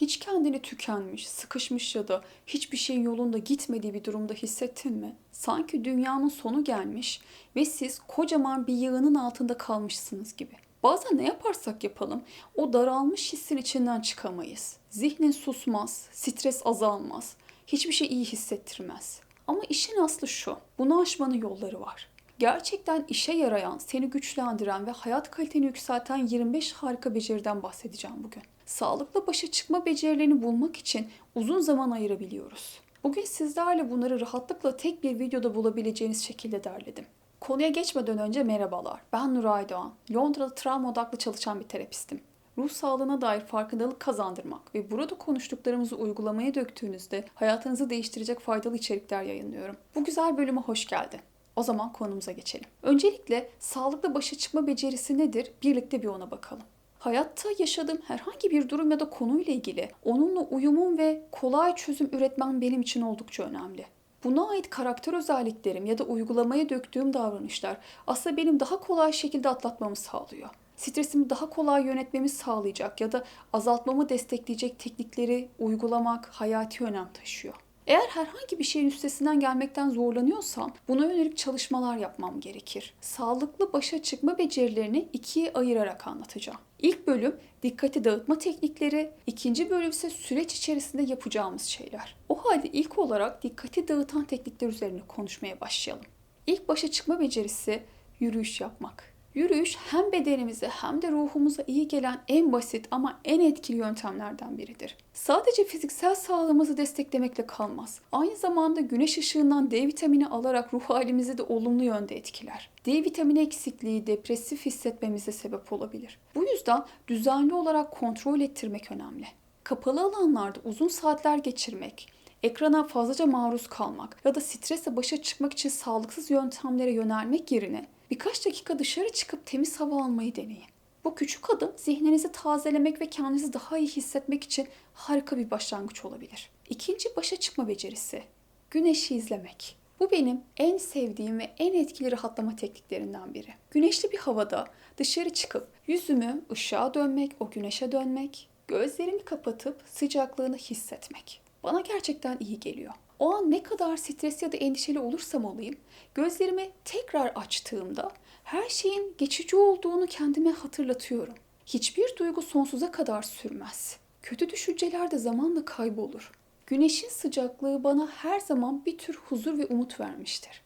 Hiç kendini tükenmiş, sıkışmış ya da hiçbir şeyin yolunda gitmediği bir durumda hissettin mi? Sanki dünyanın sonu gelmiş ve siz kocaman bir yığının altında kalmışsınız gibi. Bazen ne yaparsak yapalım o daralmış hissin içinden çıkamayız. Zihnin susmaz, stres azalmaz, hiçbir şey iyi hissettirmez. Ama işin aslı şu, bunu aşmanın yolları var. Gerçekten işe yarayan, seni güçlendiren ve hayat kaliteni yükselten 25 harika beceriden bahsedeceğim bugün. Sağlıkla başa çıkma becerilerini bulmak için uzun zaman ayırabiliyoruz. Bugün sizlerle bunları rahatlıkla tek bir videoda bulabileceğiniz şekilde derledim. Konuya geçmeden önce merhabalar. Ben Nuray Doğan. Londra'da travma odaklı çalışan bir terapistim. Ruh sağlığına dair farkındalık kazandırmak ve burada konuştuklarımızı uygulamaya döktüğünüzde hayatınızı değiştirecek faydalı içerikler yayınlıyorum. Bu güzel bölüme hoş geldin. O zaman konumuza geçelim. Öncelikle sağlıklı başa çıkma becerisi nedir? Birlikte bir ona bakalım. Hayatta yaşadığım herhangi bir durum ya da konuyla ilgili onunla uyumum ve kolay çözüm üretmem benim için oldukça önemli. Buna ait karakter özelliklerim ya da uygulamaya döktüğüm davranışlar aslında benim daha kolay şekilde atlatmamı sağlıyor. Stresimi daha kolay yönetmemi sağlayacak ya da azaltmamı destekleyecek teknikleri uygulamak hayati önem taşıyor. Eğer herhangi bir şeyin üstesinden gelmekten zorlanıyorsam buna yönelik çalışmalar yapmam gerekir. Sağlıklı başa çıkma becerilerini ikiye ayırarak anlatacağım. İlk bölüm dikkati dağıtma teknikleri, ikinci bölüm ise süreç içerisinde yapacağımız şeyler. O halde ilk olarak dikkati dağıtan teknikler üzerine konuşmaya başlayalım. İlk başa çıkma becerisi yürüyüş yapmak. Yürüyüş hem bedenimize hem de ruhumuza iyi gelen en basit ama en etkili yöntemlerden biridir. Sadece fiziksel sağlığımızı desteklemekle kalmaz. Aynı zamanda güneş ışığından D vitamini alarak ruh halimizi de olumlu yönde etkiler. D vitamini eksikliği depresif hissetmemize sebep olabilir. Bu yüzden düzenli olarak kontrol ettirmek önemli. Kapalı alanlarda uzun saatler geçirmek, ekrana fazlaca maruz kalmak ya da stresle başa çıkmak için sağlıksız yöntemlere yönelmek yerine birkaç dakika dışarı çıkıp temiz hava almayı deneyin. Bu küçük adım zihninizi tazelemek ve kendinizi daha iyi hissetmek için harika bir başlangıç olabilir. İkinci başa çıkma becerisi. Güneşi izlemek. Bu benim en sevdiğim ve en etkili rahatlama tekniklerinden biri. Güneşli bir havada dışarı çıkıp yüzümü ışığa dönmek, o güneşe dönmek, gözlerimi kapatıp sıcaklığını hissetmek. Bana gerçekten iyi geliyor. O an ne kadar stres ya da endişeli olursam olayım, gözlerimi tekrar açtığımda her şeyin geçici olduğunu kendime hatırlatıyorum. Hiçbir duygu sonsuza kadar sürmez. Kötü düşünceler de zamanla kaybolur. Güneşin sıcaklığı bana her zaman bir tür huzur ve umut vermiştir.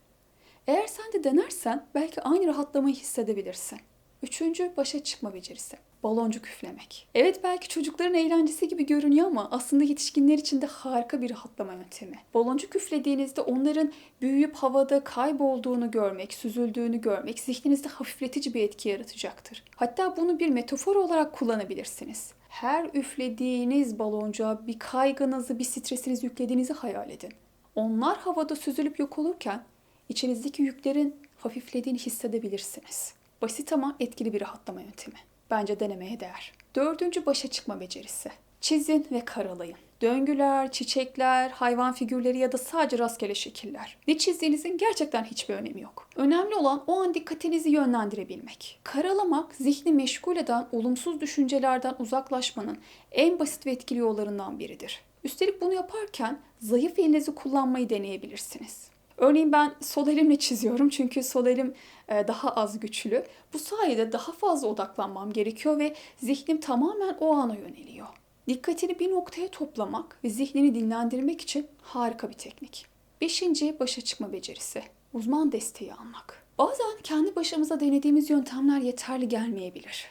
Eğer sen de denersen belki aynı rahatlamayı hissedebilirsin. Üçüncü başa çıkma becerisi. Baloncuk üflemek. Evet belki çocukların eğlencesi gibi görünüyor ama aslında yetişkinler için de harika bir rahatlama yöntemi. Baloncuk üflediğinizde onların büyüyüp havada kaybolduğunu görmek, süzüldüğünü görmek zihninizde hafifletici bir etki yaratacaktır. Hatta bunu bir metafor olarak kullanabilirsiniz. Her üflediğiniz baloncuğa bir kaygınızı, bir stresinizi yüklediğinizi hayal edin. Onlar havada süzülüp yok olurken içinizdeki yüklerin hafiflediğini hissedebilirsiniz. Basit ama etkili bir rahatlama yöntemi. Bence denemeye değer. Dördüncü başa çıkma becerisi. Çizin ve karalayın. Döngüler, çiçekler, hayvan figürleri ya da sadece rastgele şekiller. Ne çizdiğinizin gerçekten hiçbir önemi yok. Önemli olan o an dikkatinizi yönlendirebilmek. Karalamak, zihni meşgul eden olumsuz düşüncelerden uzaklaşmanın en basit ve etkili yollarından biridir. Üstelik bunu yaparken zayıf elinizi kullanmayı deneyebilirsiniz. Örneğin ben sol elimle çiziyorum çünkü sol elim e, daha az güçlü. Bu sayede daha fazla odaklanmam gerekiyor ve zihnim tamamen o ana yöneliyor. Dikkatini bir noktaya toplamak ve zihnini dinlendirmek için harika bir teknik. Beşinci başa çıkma becerisi. Uzman desteği almak. Bazen kendi başımıza denediğimiz yöntemler yeterli gelmeyebilir.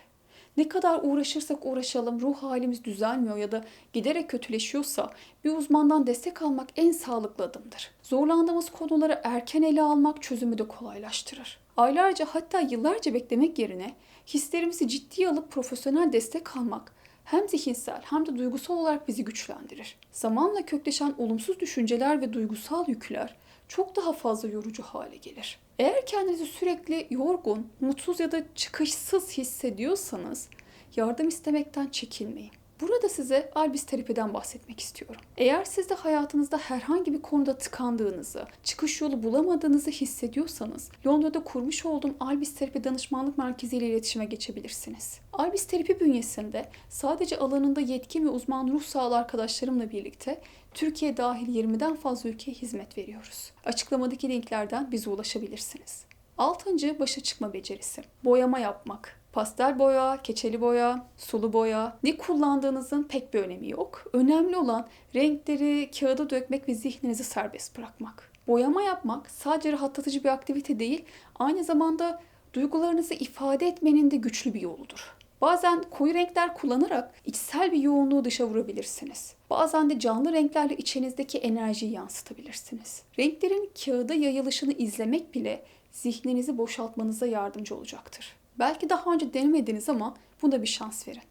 Ne kadar uğraşırsak uğraşalım ruh halimiz düzelmiyor ya da giderek kötüleşiyorsa bir uzmandan destek almak en sağlıklı adımdır. Zorlandığımız konuları erken ele almak çözümü de kolaylaştırır. Aylarca hatta yıllarca beklemek yerine hislerimizi ciddiye alıp profesyonel destek almak hem zihinsel hem de duygusal olarak bizi güçlendirir. Zamanla kökleşen olumsuz düşünceler ve duygusal yükler çok daha fazla yorucu hale gelir. Eğer kendinizi sürekli yorgun, mutsuz ya da çıkışsız hissediyorsanız yardım istemekten çekinmeyin. Burada size Albis terapiden bahsetmek istiyorum. Eğer siz de hayatınızda herhangi bir konuda tıkandığınızı, çıkış yolu bulamadığınızı hissediyorsanız Londra'da kurmuş olduğum Albis Terapi Danışmanlık Merkezi ile iletişime geçebilirsiniz. Albis Terapi bünyesinde sadece alanında yetkin ve uzman ruh sağlığı arkadaşlarımla birlikte Türkiye dahil 20'den fazla ülkeye hizmet veriyoruz. Açıklamadaki linklerden bize ulaşabilirsiniz. Altıncı başa çıkma becerisi. Boyama yapmak. Pastel boya, keçeli boya, sulu boya ne kullandığınızın pek bir önemi yok. Önemli olan renkleri kağıda dökmek ve zihninizi serbest bırakmak. Boyama yapmak sadece rahatlatıcı bir aktivite değil, aynı zamanda duygularınızı ifade etmenin de güçlü bir yoludur. Bazen koyu renkler kullanarak içsel bir yoğunluğu dışa vurabilirsiniz. Bazen de canlı renklerle içinizdeki enerjiyi yansıtabilirsiniz. Renklerin kağıda yayılışını izlemek bile zihninizi boşaltmanıza yardımcı olacaktır. Belki daha önce denemediniz ama buna bir şans verin.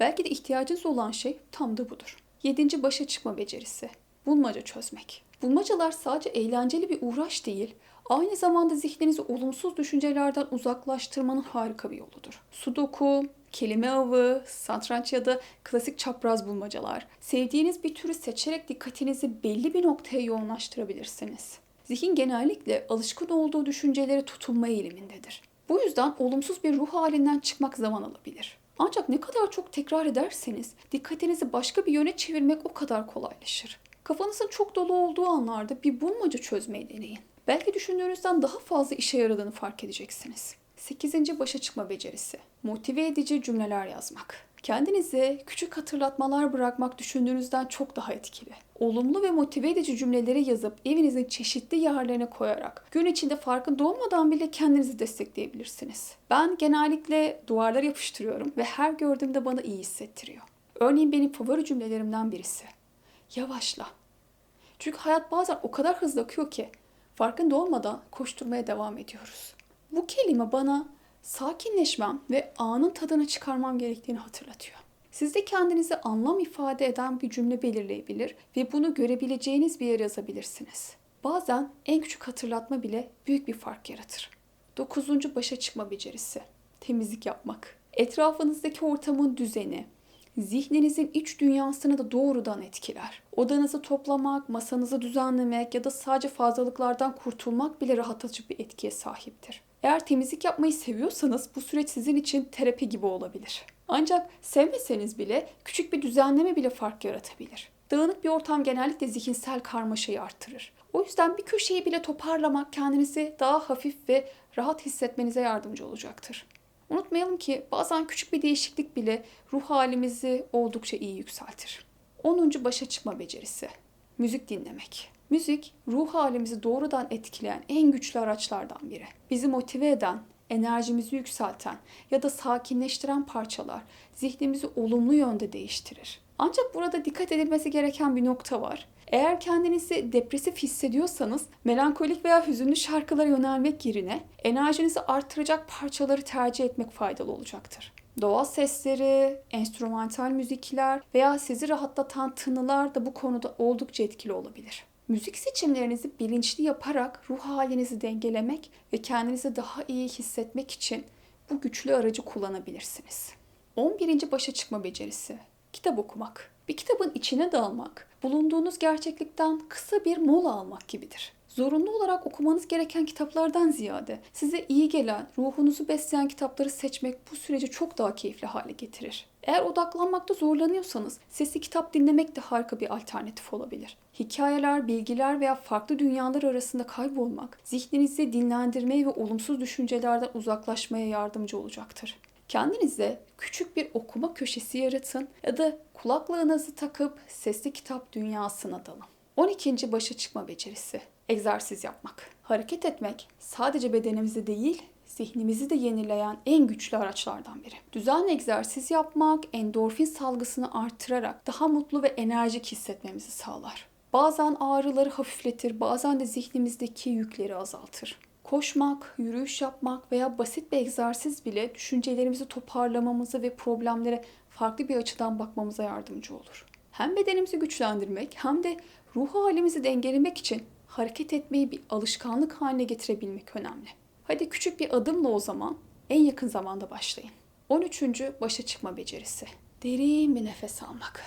Belki de ihtiyacınız olan şey tam da budur. Yedinci başa çıkma becerisi. Bulmaca çözmek. Bulmacalar sadece eğlenceli bir uğraş değil, aynı zamanda zihninizi olumsuz düşüncelerden uzaklaştırmanın harika bir yoludur. Sudoku, kelime avı, satranç ya da klasik çapraz bulmacalar. Sevdiğiniz bir türü seçerek dikkatinizi belli bir noktaya yoğunlaştırabilirsiniz. Zihin genellikle alışkın olduğu düşüncelere tutunma eğilimindedir. Bu yüzden olumsuz bir ruh halinden çıkmak zaman alabilir. Ancak ne kadar çok tekrar ederseniz dikkatinizi başka bir yöne çevirmek o kadar kolaylaşır. Kafanızın çok dolu olduğu anlarda bir bulmaca çözmeyi deneyin. Belki düşündüğünüzden daha fazla işe yaradığını fark edeceksiniz. 8. Başa çıkma becerisi. Motive edici cümleler yazmak. Kendinize küçük hatırlatmalar bırakmak düşündüğünüzden çok daha etkili. Olumlu ve motive edici cümleleri yazıp evinizin çeşitli yerlerine koyarak gün içinde farkında olmadan bile kendinizi destekleyebilirsiniz. Ben genellikle duvarlara yapıştırıyorum ve her gördüğümde bana iyi hissettiriyor. Örneğin benim favori cümlelerimden birisi. Yavaşla. Çünkü hayat bazen o kadar hızlı akıyor ki farkında olmadan koşturmaya devam ediyoruz. Bu kelime bana sakinleşmem ve anın tadını çıkarmam gerektiğini hatırlatıyor. Siz de kendinize anlam ifade eden bir cümle belirleyebilir ve bunu görebileceğiniz bir yere yazabilirsiniz. Bazen en küçük hatırlatma bile büyük bir fark yaratır. Dokuzuncu başa çıkma becerisi. Temizlik yapmak. Etrafınızdaki ortamın düzeni, zihninizin iç dünyasını da doğrudan etkiler. Odanızı toplamak, masanızı düzenlemek ya da sadece fazlalıklardan kurtulmak bile rahatlatıcı bir etkiye sahiptir. Eğer temizlik yapmayı seviyorsanız bu süreç sizin için terapi gibi olabilir. Ancak sevmeseniz bile küçük bir düzenleme bile fark yaratabilir. Dağınık bir ortam genellikle zihinsel karmaşayı artırır. O yüzden bir köşeyi bile toparlamak kendinizi daha hafif ve rahat hissetmenize yardımcı olacaktır. Unutmayalım ki bazen küçük bir değişiklik bile ruh halimizi oldukça iyi yükseltir. 10. başa çıkma becerisi. Müzik dinlemek. Müzik ruh halimizi doğrudan etkileyen en güçlü araçlardan biri. Bizi motive eden, enerjimizi yükselten ya da sakinleştiren parçalar zihnimizi olumlu yönde değiştirir. Ancak burada dikkat edilmesi gereken bir nokta var. Eğer kendinizi depresif hissediyorsanız melankolik veya hüzünlü şarkılara yönelmek yerine enerjinizi artıracak parçaları tercih etmek faydalı olacaktır. Doğa sesleri, enstrümantal müzikler veya sizi rahatlatan tınılar da bu konuda oldukça etkili olabilir. Müzik seçimlerinizi bilinçli yaparak ruh halinizi dengelemek ve kendinizi daha iyi hissetmek için bu güçlü aracı kullanabilirsiniz. 11. başa çıkma becerisi. Kitap okumak. Bir kitabın içine dalmak, bulunduğunuz gerçeklikten kısa bir mola almak gibidir. Zorunlu olarak okumanız gereken kitaplardan ziyade size iyi gelen, ruhunuzu besleyen kitapları seçmek bu süreci çok daha keyifli hale getirir. Eğer odaklanmakta zorlanıyorsanız sesli kitap dinlemek de harika bir alternatif olabilir. Hikayeler, bilgiler veya farklı dünyalar arasında kaybolmak zihninizi dinlendirmeye ve olumsuz düşüncelerden uzaklaşmaya yardımcı olacaktır. Kendinize küçük bir okuma köşesi yaratın ya da kulaklığınızı takıp sesli kitap dünyasına dalın. 12. başa çıkma becerisi. Egzersiz yapmak. Hareket etmek sadece bedenimizi değil, zihnimizi de yenileyen en güçlü araçlardan biri. Düzenli egzersiz yapmak endorfin salgısını artırarak daha mutlu ve enerjik hissetmemizi sağlar. Bazen ağrıları hafifletir, bazen de zihnimizdeki yükleri azaltır. Koşmak, yürüyüş yapmak veya basit bir egzersiz bile düşüncelerimizi toparlamamızı ve problemlere farklı bir açıdan bakmamıza yardımcı olur. Hem bedenimizi güçlendirmek hem de ruh halimizi dengelemek için hareket etmeyi bir alışkanlık haline getirebilmek önemli. Hadi küçük bir adımla o zaman en yakın zamanda başlayın. 13. başa çıkma becerisi. Derin bir nefes almak.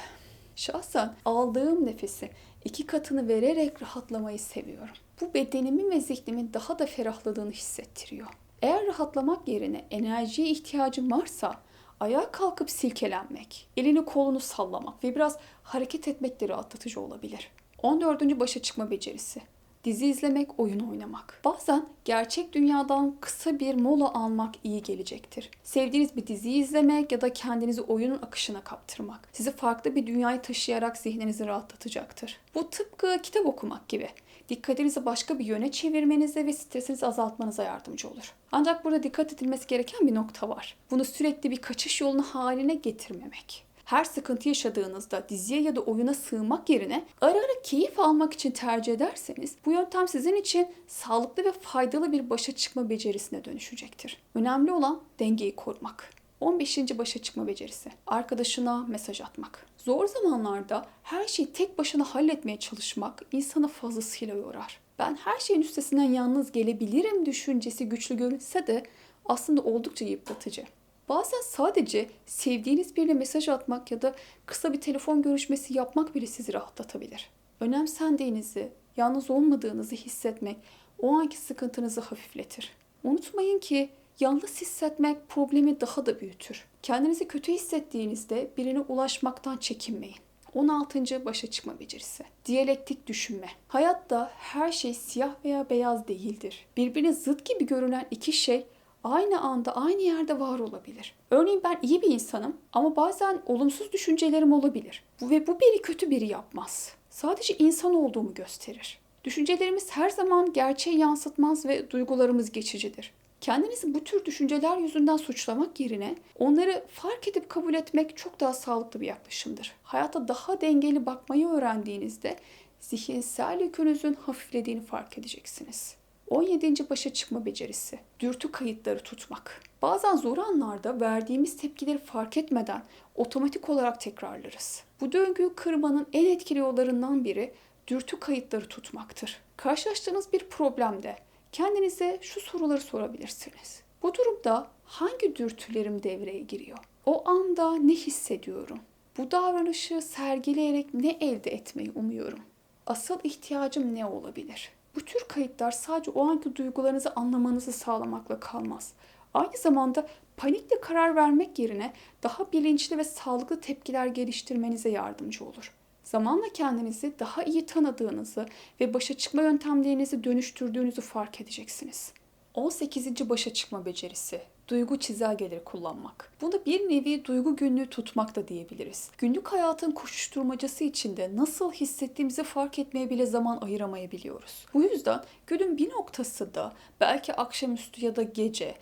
Şahsen aldığım nefesi iki katını vererek rahatlamayı seviyorum. Bu bedenimin ve zihnimin daha da ferahladığını hissettiriyor. Eğer rahatlamak yerine enerjiye ihtiyacım varsa ayağa kalkıp silkelenmek, elini kolunu sallamak ve biraz hareket etmek de rahatlatıcı olabilir. 14. başa çıkma becerisi. Dizi izlemek, oyun oynamak. Bazen gerçek dünyadan kısa bir mola almak iyi gelecektir. Sevdiğiniz bir diziyi izlemek ya da kendinizi oyunun akışına kaptırmak. Sizi farklı bir dünyaya taşıyarak zihninizi rahatlatacaktır. Bu tıpkı kitap okumak gibi. Dikkatinizi başka bir yöne çevirmenize ve stresinizi azaltmanıza yardımcı olur. Ancak burada dikkat edilmesi gereken bir nokta var. Bunu sürekli bir kaçış yolunu haline getirmemek her sıkıntı yaşadığınızda diziye ya da oyuna sığmak yerine ara ara keyif almak için tercih ederseniz bu yöntem sizin için sağlıklı ve faydalı bir başa çıkma becerisine dönüşecektir. Önemli olan dengeyi korumak. 15. başa çıkma becerisi. Arkadaşına mesaj atmak. Zor zamanlarda her şeyi tek başına halletmeye çalışmak insanı fazlasıyla yorar. Ben her şeyin üstesinden yalnız gelebilirim düşüncesi güçlü görünse de aslında oldukça yıpratıcı. Bazen sadece sevdiğiniz birine mesaj atmak ya da kısa bir telefon görüşmesi yapmak bile sizi rahatlatabilir. Önemsendiğinizi, yalnız olmadığınızı hissetmek o anki sıkıntınızı hafifletir. Unutmayın ki yalnız hissetmek problemi daha da büyütür. Kendinizi kötü hissettiğinizde birine ulaşmaktan çekinmeyin. 16. başa çıkma becerisi. Diyalektik düşünme. Hayatta her şey siyah veya beyaz değildir. Birbirine zıt gibi görünen iki şey aynı anda aynı yerde var olabilir. Örneğin ben iyi bir insanım ama bazen olumsuz düşüncelerim olabilir. Ve bu biri kötü biri yapmaz. Sadece insan olduğumu gösterir. Düşüncelerimiz her zaman gerçeği yansıtmaz ve duygularımız geçicidir. Kendinizi bu tür düşünceler yüzünden suçlamak yerine onları fark edip kabul etmek çok daha sağlıklı bir yaklaşımdır. Hayata daha dengeli bakmayı öğrendiğinizde zihinsel yükünüzün hafiflediğini fark edeceksiniz. 17. başa çıkma becerisi. Dürtü kayıtları tutmak. Bazen zor anlarda verdiğimiz tepkileri fark etmeden otomatik olarak tekrarlarız. Bu döngüyü kırmanın en etkili yollarından biri dürtü kayıtları tutmaktır. Karşılaştığınız bir problemde kendinize şu soruları sorabilirsiniz. Bu durumda hangi dürtülerim devreye giriyor? O anda ne hissediyorum? Bu davranışı sergileyerek ne elde etmeyi umuyorum? Asıl ihtiyacım ne olabilir? Bu tür kayıtlar sadece o anki duygularınızı anlamanızı sağlamakla kalmaz. Aynı zamanda panikle karar vermek yerine daha bilinçli ve sağlıklı tepkiler geliştirmenize yardımcı olur. Zamanla kendinizi daha iyi tanıdığınızı ve başa çıkma yöntemlerinizi dönüştürdüğünüzü fark edeceksiniz. 18. başa çıkma becerisi duygu çizelgeleri kullanmak. Buna bir nevi duygu günlüğü tutmak da diyebiliriz. Günlük hayatın koşuşturmacası içinde nasıl hissettiğimizi fark etmeye bile zaman ayıramayabiliyoruz. Bu yüzden günün bir noktası da belki akşamüstü ya da gece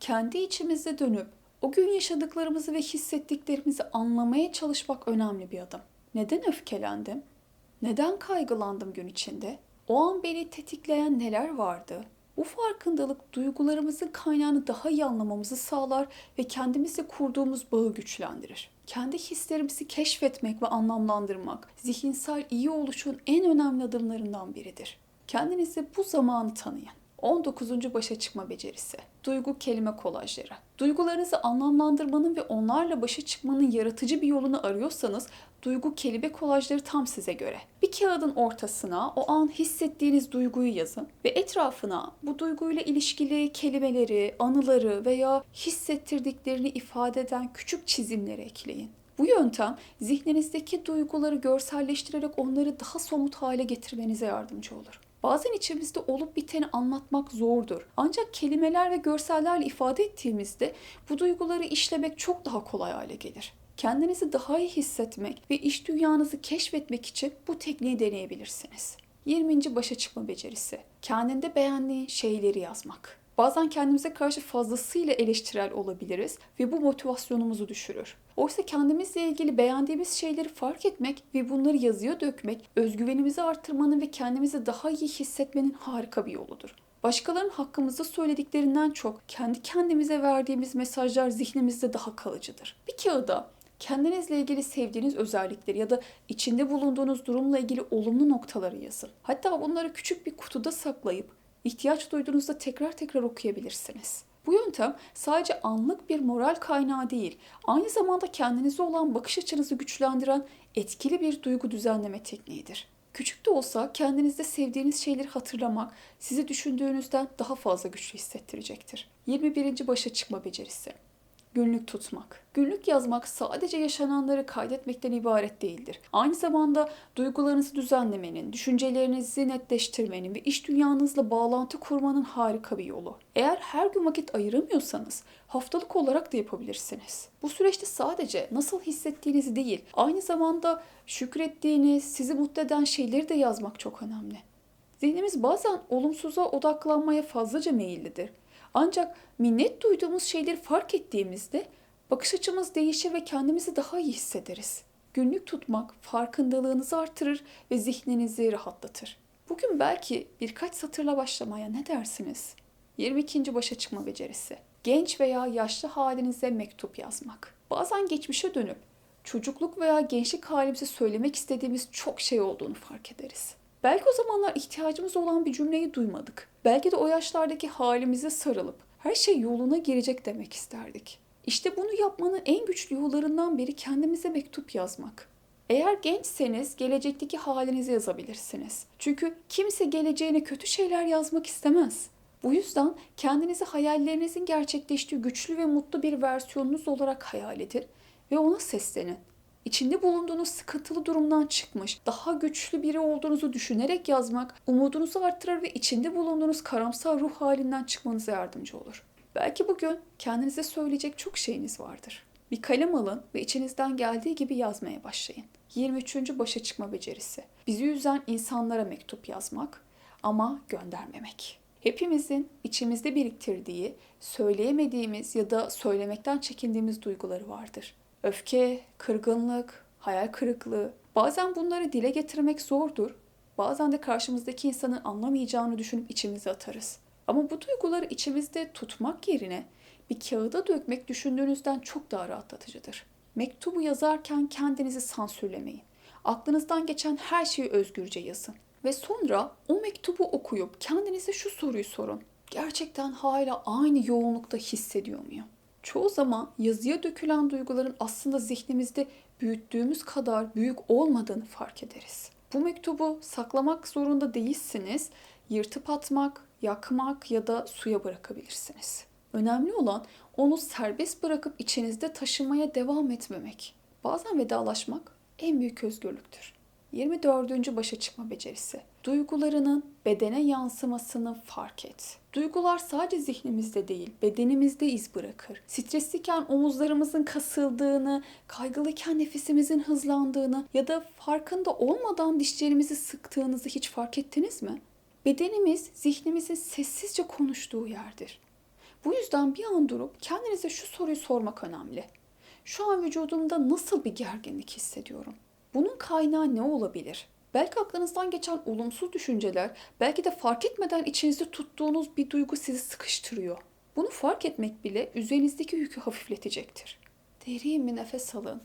kendi içimize dönüp o gün yaşadıklarımızı ve hissettiklerimizi anlamaya çalışmak önemli bir adım. Neden öfkelendim? Neden kaygılandım gün içinde? O an beni tetikleyen neler vardı? Bu farkındalık duygularımızın kaynağını daha iyi anlamamızı sağlar ve kendimizle kurduğumuz bağı güçlendirir. Kendi hislerimizi keşfetmek ve anlamlandırmak zihinsel iyi oluşun en önemli adımlarından biridir. Kendinize bu zamanı tanıyın. 19. başa çıkma becerisi. Duygu kelime kolajları. Duygularınızı anlamlandırmanın ve onlarla başa çıkmanın yaratıcı bir yolunu arıyorsanız duygu kelime kolajları tam size göre. Bir kağıdın ortasına o an hissettiğiniz duyguyu yazın ve etrafına bu duyguyla ilişkili kelimeleri, anıları veya hissettirdiklerini ifade eden küçük çizimleri ekleyin. Bu yöntem zihninizdeki duyguları görselleştirerek onları daha somut hale getirmenize yardımcı olur. Bazen içimizde olup biteni anlatmak zordur. Ancak kelimeler ve görsellerle ifade ettiğimizde bu duyguları işlemek çok daha kolay hale gelir. Kendinizi daha iyi hissetmek ve iş dünyanızı keşfetmek için bu tekniği deneyebilirsiniz. 20. başa çıkma becerisi. Kendinde beğendiğin şeyleri yazmak. Bazen kendimize karşı fazlasıyla eleştirel olabiliriz ve bu motivasyonumuzu düşürür. Oysa kendimizle ilgili beğendiğimiz şeyleri fark etmek ve bunları yazıya dökmek özgüvenimizi artırmanın ve kendimizi daha iyi hissetmenin harika bir yoludur. Başkalarının hakkımızda söylediklerinden çok kendi kendimize verdiğimiz mesajlar zihnimizde daha kalıcıdır. Bir kağıda kendinizle ilgili sevdiğiniz özellikleri ya da içinde bulunduğunuz durumla ilgili olumlu noktaları yazın. Hatta bunları küçük bir kutuda saklayıp ihtiyaç duyduğunuzda tekrar tekrar okuyabilirsiniz. Bu yöntem sadece anlık bir moral kaynağı değil, aynı zamanda kendinize olan bakış açınızı güçlendiren etkili bir duygu düzenleme tekniğidir. Küçük de olsa kendinizde sevdiğiniz şeyleri hatırlamak sizi düşündüğünüzden daha fazla güçlü hissettirecektir. 21. başa çıkma becerisi. Günlük tutmak. Günlük yazmak sadece yaşananları kaydetmekten ibaret değildir. Aynı zamanda duygularınızı düzenlemenin, düşüncelerinizi netleştirmenin ve iş dünyanızla bağlantı kurmanın harika bir yolu. Eğer her gün vakit ayıramıyorsanız haftalık olarak da yapabilirsiniz. Bu süreçte sadece nasıl hissettiğinizi değil, aynı zamanda şükrettiğiniz, sizi mutlu eden şeyleri de yazmak çok önemli. Zihnimiz bazen olumsuza odaklanmaya fazlaca meyillidir. Ancak minnet duyduğumuz şeyleri fark ettiğimizde bakış açımız değişir ve kendimizi daha iyi hissederiz. Günlük tutmak farkındalığınızı artırır ve zihninizi rahatlatır. Bugün belki birkaç satırla başlamaya ne dersiniz? 22. başa çıkma becerisi. Genç veya yaşlı halinize mektup yazmak. Bazen geçmişe dönüp çocukluk veya gençlik halimize söylemek istediğimiz çok şey olduğunu fark ederiz. Belki o zamanlar ihtiyacımız olan bir cümleyi duymadık. Belki de o yaşlardaki halimize sarılıp her şey yoluna girecek demek isterdik. İşte bunu yapmanın en güçlü yollarından biri kendimize mektup yazmak. Eğer gençseniz gelecekteki halinizi yazabilirsiniz. Çünkü kimse geleceğine kötü şeyler yazmak istemez. Bu yüzden kendinizi hayallerinizin gerçekleştiği güçlü ve mutlu bir versiyonunuz olarak hayal edin ve ona seslenin. İçinde bulunduğunuz sıkıntılı durumdan çıkmış, daha güçlü biri olduğunuzu düşünerek yazmak umudunuzu artırır ve içinde bulunduğunuz karamsar ruh halinden çıkmanıza yardımcı olur. Belki bugün kendinize söyleyecek çok şeyiniz vardır. Bir kalem alın ve içinizden geldiği gibi yazmaya başlayın. 23. başa çıkma becerisi. Bizi üzen insanlara mektup yazmak ama göndermemek. Hepimizin içimizde biriktirdiği, söyleyemediğimiz ya da söylemekten çekindiğimiz duyguları vardır. Öfke, kırgınlık, hayal kırıklığı. Bazen bunları dile getirmek zordur. Bazen de karşımızdaki insanın anlamayacağını düşünüp içimize atarız. Ama bu duyguları içimizde tutmak yerine bir kağıda dökmek düşündüğünüzden çok daha rahatlatıcıdır. Mektubu yazarken kendinizi sansürlemeyin. Aklınızdan geçen her şeyi özgürce yazın. Ve sonra o mektubu okuyup kendinize şu soruyu sorun. Gerçekten hala aynı yoğunlukta hissediyor muyum? Çoğu zaman yazıya dökülen duyguların aslında zihnimizde büyüttüğümüz kadar büyük olmadığını fark ederiz. Bu mektubu saklamak zorunda değilsiniz. Yırtıp atmak, yakmak ya da suya bırakabilirsiniz. Önemli olan onu serbest bırakıp içinizde taşımaya devam etmemek. Bazen vedalaşmak en büyük özgürlüktür. 24. başa çıkma becerisi. Duygularının bedene yansımasını fark et. Duygular sadece zihnimizde değil, bedenimizde iz bırakır. Stresliyken omuzlarımızın kasıldığını, kaygılıyken nefesimizin hızlandığını ya da farkında olmadan dişlerimizi sıktığınızı hiç fark ettiniz mi? Bedenimiz zihnimizin sessizce konuştuğu yerdir. Bu yüzden bir an durup kendinize şu soruyu sormak önemli. Şu an vücudumda nasıl bir gerginlik hissediyorum? Bunun kaynağı ne olabilir? Belki aklınızdan geçen olumsuz düşünceler, belki de fark etmeden içinizde tuttuğunuz bir duygu sizi sıkıştırıyor. Bunu fark etmek bile üzerinizdeki yükü hafifletecektir. Derin bir nefes alın.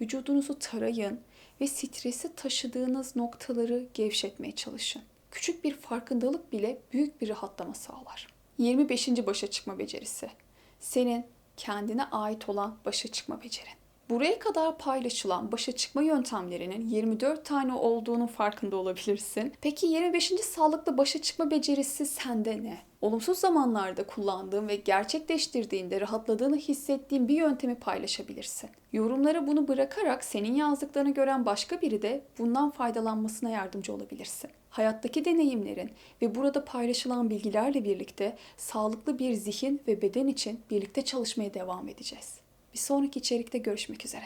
Vücudunuzu tarayın ve stresi taşıdığınız noktaları gevşetmeye çalışın. Küçük bir farkındalık bile büyük bir rahatlama sağlar. 25. başa çıkma becerisi. Senin kendine ait olan başa çıkma becerin. Buraya kadar paylaşılan başa çıkma yöntemlerinin 24 tane olduğunun farkında olabilirsin. Peki 25. sağlıklı başa çıkma becerisi sende ne? Olumsuz zamanlarda kullandığın ve gerçekleştirdiğinde rahatladığını hissettiğin bir yöntemi paylaşabilirsin. Yorumlara bunu bırakarak senin yazdıklarını gören başka biri de bundan faydalanmasına yardımcı olabilirsin. Hayattaki deneyimlerin ve burada paylaşılan bilgilerle birlikte sağlıklı bir zihin ve beden için birlikte çalışmaya devam edeceğiz. Bir sonraki içerikte görüşmek üzere.